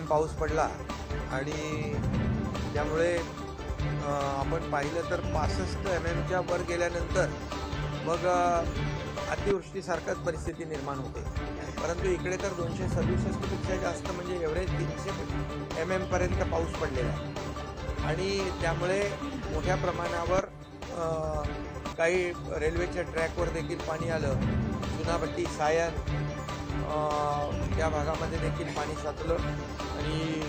पाऊस पडला आणि त्यामुळे आपण पाहिलं तर पासष्ट एम एमच्या वर गेल्यानंतर मग अतिवृष्टीसारखंच परिस्थिती निर्माण होते. परंतु इकडे तर दोनशे सदुसष्टपेक्षा जास्त म्हणजे एवढे तीनशे एम एमपर्यंत पाऊस पडलेला आहे. आणि त्यामुळे मोठ्या प्रमाणावर काही रेल्वेच्या ट्रॅकवर देखील पाणी आलं. चुनाभट्टी सायन त्या भागामध्ये देखील पाणी साचलं आणि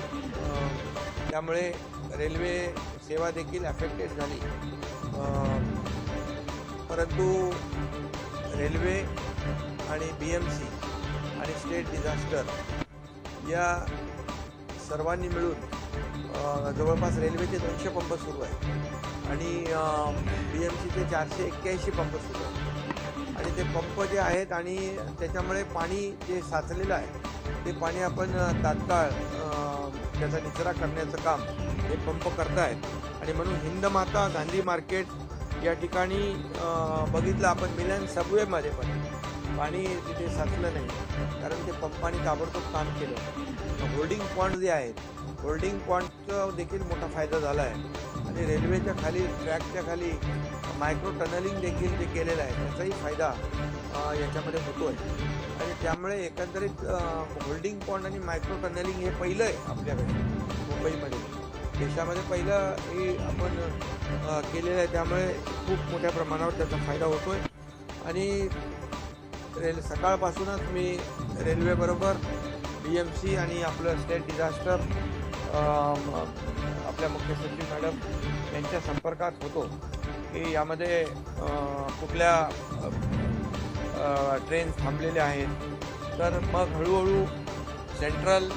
त्यामुळे रेल्वे सेवा देखील अफेक्टेड झाली. परंतु रेल्वे आणि बी एम सी आणि स्टेट डिझास्टर या सर्वांनी मिळून जवळपास रेल्वेचे दोनशे पंप सुरू आहेत आणि बी एम सीचे चारशे एक्क्याऐंशी पंप सुरू आहेत. आणि ते पंप जे आहेत आणि त्याच्यामुळे पाणी जे साचलेलं आहे ते पाणी आपण तात्काळ त्याचा निचरा करण्याचं काम हे पंप करतायत. आणि म्हणून हिंदमाता गांधी मार्केट या ठिकाणी बघितलं आपण मिलन सबवेमध्ये पण पाणी तिथे साचलं नाही. कारण ते पंपाने ताबडतोब काम केलं. होल्डिंग पॉईंट जे आहेत होल्डिंग पॉईंटचा देखील मोठा फायदा झाला आहे. आणि रेल्वेच्या खाली ट्रॅकच्या खाली मायक्रो टनलिंग देखील जे केलेलं आहे त्याचाही फायदा याच्यामध्ये होतो आहे आणि त्यामुळे एकंदरीत होल्डिंग पॉईंट आणि मायक्रो टनलिंग हे पहिलं आहे आपल्याकडे मुंबईमध्ये. देशामध्ये पहिलं हे आपण केलेलं आहे त्यामुळे खूप मोठ्या प्रमाणावर त्याचा फायदा होतो आहे आणि रेल सकाळपासूनच मी रेल्वेबरोबर बी एम सी आणि आपलं स्टेट डिझास्टर आपल्या मुख्य सचिव मॅडम यांच्या संपर्कात होतो. की यामध्ये कुठल्या ट्रेन थांबलेल्या आहेत. तर मग हळूहळू सेंट्रल